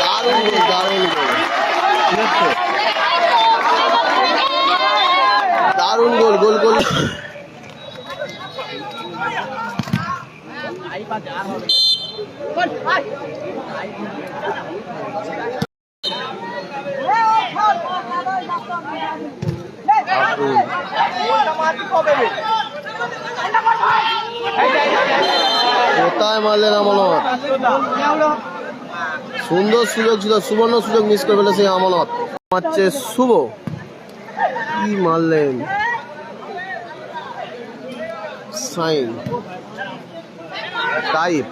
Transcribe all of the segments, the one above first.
দারুণ গোল দারুণ গোল? দারুণ গোল গোল গোল কোথায় মারলেন আমানত সুন্দর সুযোগ ছিল, সুবর্ণ সুযোগ মিস করে ফেলেছে আমানত মারছে শুভ কি মারলেন? সাইন। টাইপ।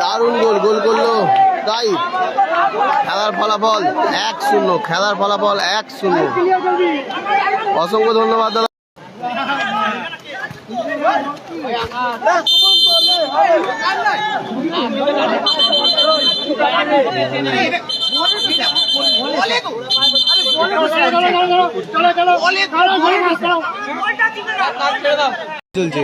দারুণ গোল গোল করল। তাই খেলার ফলাফল এক শূন্য, খেলার ফলাফল এক শূন্য। অসংখ্য ধন্যবাদ, দাদা। চলছে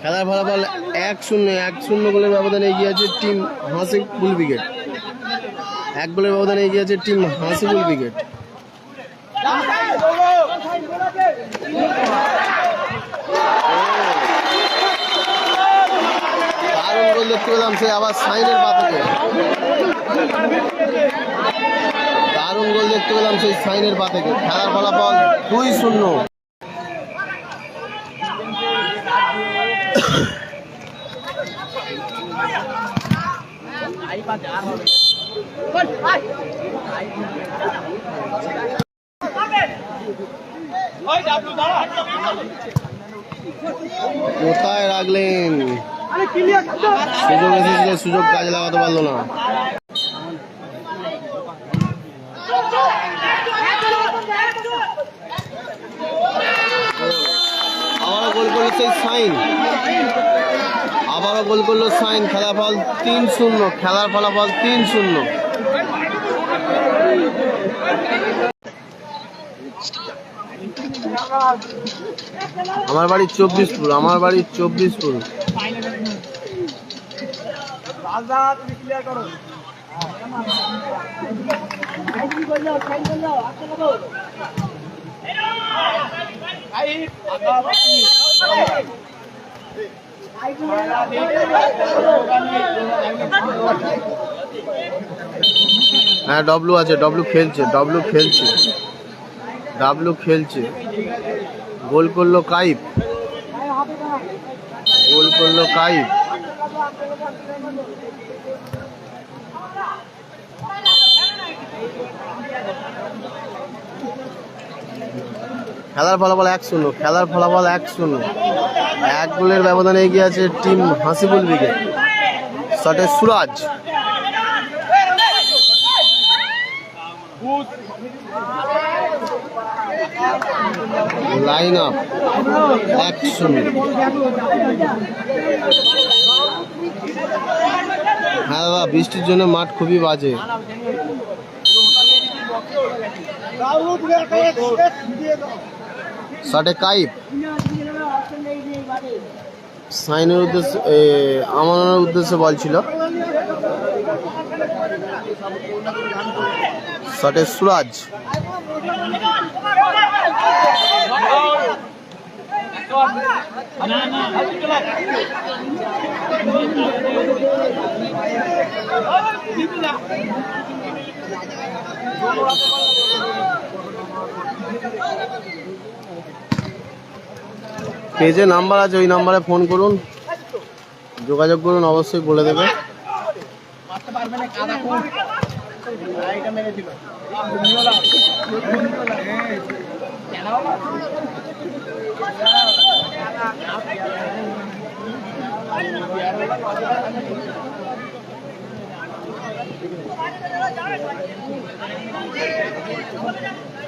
খেলার ফলাফল এক শূন্য এক শূন্য গোলের ব্যবধানে এগিয়ে আছে টিম হাসি বুল ব্রিগেড এক গোলের ব্যবধানে এগিয়ে আছে টিম হাসি বুল ব্রিগেড দারুণ পেলাম সে আবার সাইনের পা থেকে দারুণ গোল দেখতে পেলাম সেই সাইনের পা থেকে। খেলার ফলাফল দুই শূন্য। কোথায় রাখলেন? সুযোগ এসেছিল, সুযোগ কাজে লাগাতে পারল না আবারও গোল করল সেই সাইন আবারও গোল করল সাইন খেলার ফল তিন শূন্য খেলার ফলাফল তিন শূন্য আমার বাড়ি চব্বিশপুর আমার বাড়ি চব্বিশপুর হ্যাঁ ডব্লু আছে ডব্লু খেলছে ডব্লু খেলছে। ডাবলু খেলছে। গোল করল কাইপ গোল করল কাইপ খেলার ফলাফল এক শূন্য, খেলার ফলাফল এক শূন্য। এক গোলের ব্যবধানে এগিয়ে আছে টিম হাসিবুল ব্রিগেড শটে সুরাজ। লাইন আপ, এক শূন্য। হ্যাঁ দাদা, বৃষ্টির জন্য মাঠ খুবই বাজে। শটে কাইপ সাইনের উদ্দেশ্যে এ, আমানের উদ্দেশ্যে বলছিল শটে সুরাজ। পেজে নাম্বার আছে ওই নাম্বারে ফোন করুন। যোগাযোগ করুন অবশ্যই বলে দেবে।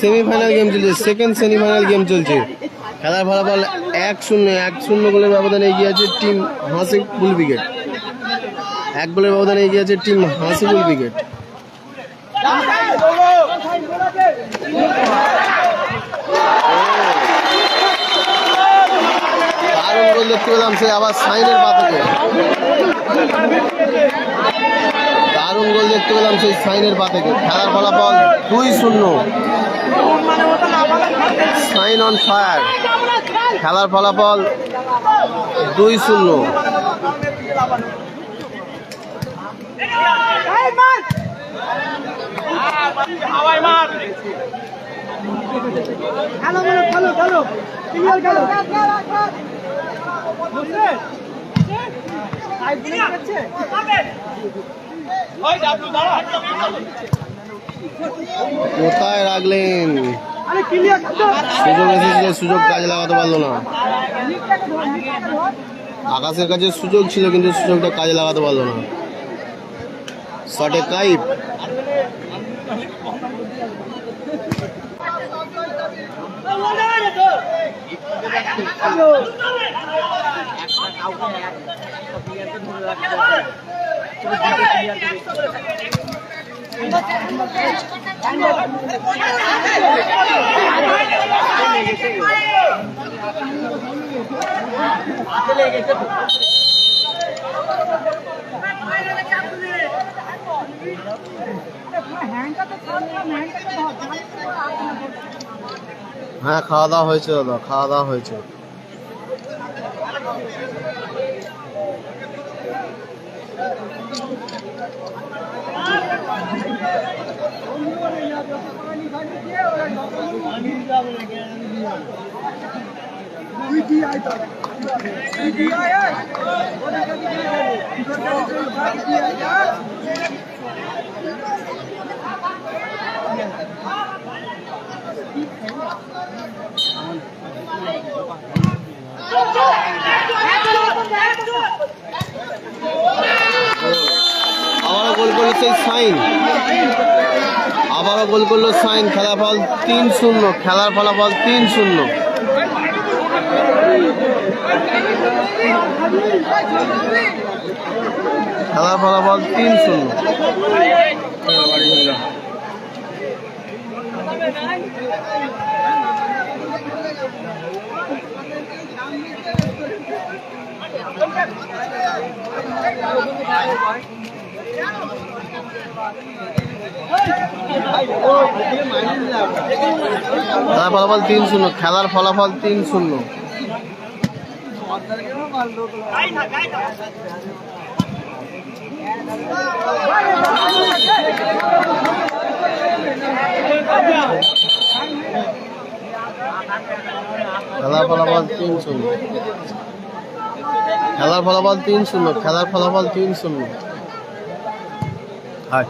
সেমিফাইনাল গেম চলছে সেকেন্ড সেমিফাইনাল গেম চলছে। খেলার ফলাফল এক শূন্য এক শূন্য গোলের ব্যবধানে এগিয়ে আছে টিম হাসি বুল ব্রিগেড এক গোলের ব্যবধানে এগিয়ে আছে টিম হাসি বুল ব্রিগেড দারুণ গোল দেখতে পেলাম সে আবার সাইনের পা দারুণ গোল দেখতে পেলাম সেই সাইনের পা থেকে। খেলার ফলাফল দুই শূন্য। Sign on fire. খেলার ফলাফল দুই শূন্য। ক্লিয়ার খেলো। কোথায় রাখলেন? সুযোগ সুযোগ কাজে লাগাতে পারল না। আকাশের কাছে সুযোগ ছিল, কিন্তু সুযোগটা কাজে লাগাতে পারল না। শটে কাইপ হ্যাঁ খাওয়া দাওয়া হয়েছে দাদা খাওয়া দাওয়া হয়েছে। আবারও গোল সেই সাইন। আবারও গোল করল সাইন খেলার ফল তিন শূন্য, খেলার ফলাফল তিন শূন্য। খেলার ফলাফল তিন শূন্য। খেলার ফলাফল তিন শূন্য, খেলার ফলাফল তিন শূন্য। খেলার ফলাফল তিন শূন্য। খেলার ফলাফল তিন শূন্য, খেলার ফলাফল তিন শূন্য। হায়